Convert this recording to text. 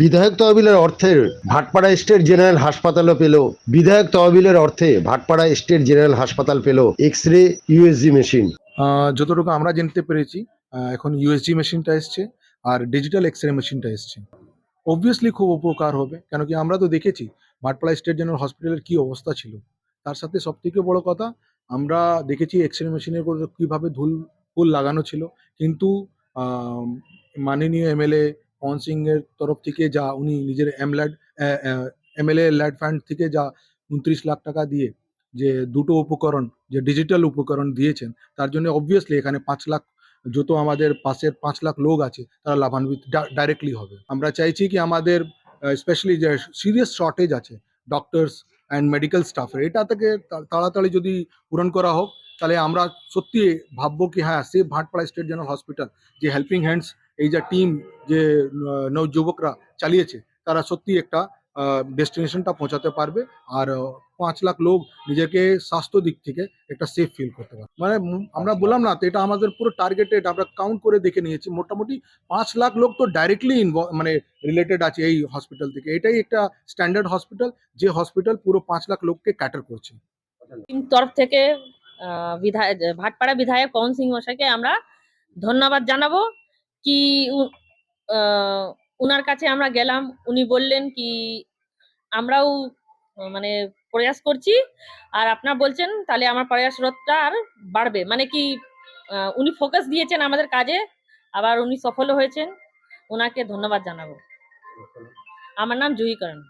বিধায়ক তহবিলের অর্থে ভাটপাড়া স্টেট জেনারেল হাসপাতালও পেল। বিধায়ক তহবিলের অর্থে ভাটপাড়া স্টেট জেনারেল হাসপাতাল পেল এক্স রে ইউএসজি মেশিন। যতটুকু আমরা জানতে পেরেছি এখন ইউএসজি মেশিনটা এসছে আর ডিজিটাল এক্স রে মেশিনটা এসছে। অবভিয়াসলি খুব উপকার হবে কেন কি আমরা তো দেখেছি ভাটপাড়া স্টেট জেনারেল হসপিটালের কি অবস্থা ছিল। তার সাথে সব থেকে বড় কথা, আমরা দেখেছি এক্স রে মেশিনের কীভাবে ধুল, ফুল লাগানো ছিল। কিন্তু মাননীয় এমএলএ পবন সিং এর তরফ থেকে যা উনি নিজের এমল্যাড এমএলএ ল্যাড ফান্ড থেকে যা উনত্রিশ লাখ টাকা দিয়ে যে দুটো উপকরণ, যে ডিজিটাল উপকরণ দিয়েছেন, তার জন্য অবভিয়াসলি এখানে পাঁচ লাখ, যত আমাদের পাশের পাঁচ লাখ লোক আছে, তারা লাভান্বিত ডাইরেক্টলি হবে। আমরা চাইছি কি আমাদের স্পেশালি যে সিরিয়াস শর্টেজ আছে ডক্টরস অ্যান্ড মেডিকেল স্টাফের এটা থেকে তাড়াতাড়ি যদি পূরণ করা হোক, তাহলে আমরা সত্যি ভাববো কি হ্যাঁ safe Bhatpara state general hospital যে হেল্পিং হ্যান্ডস এই যে টিম যে নবযুবকরা চালিয়েছে তারা সত্যি একটা ডেস্টিনেশনটা পৌঁছাতে পারবে আর পাঁচ লাখ লোক নিজেকে স্বাস্থ্য দিক থেকে একটা সেফ ফিল করতে পারবে। মানে আমরা বললাম না তো এটা আমাদের পুরো টার্গেটেড আমরা কাউন্ট করে দেখে নিয়েছি। মোটামুটি পাঁচ লাখ লোক তো ডাইরেক্টলি মানে রিলেটেড আছে এই হসপিটাল থেকে। এটাই একটা স্ট্যান্ডার্ড হসপিটাল যে হসপিটাল পুরো পাঁচ লাখ লোককে ক্যাটার করছে। তরফ থেকে আহ, বিধায়ক ভাটপাড়া বিধায়ক পবন সিং মশাইকে আমরা ধন্যবাদ জানাব। কি উনার কাছে আমরা গেলাম উনি বললেন কি আমরাও মানে প্রয়াস করছি আর আপনার বলছেন তাহলে আমার প্রয়াসরতটা আর বাড়বে। মানে কি উনি ফোকাস দিয়েছেন আমাদের কাজে আবার উনি সফলও হয়েছেন। ওনাকে ধন্যবাদ জানাব। আমার নাম জুহি করণ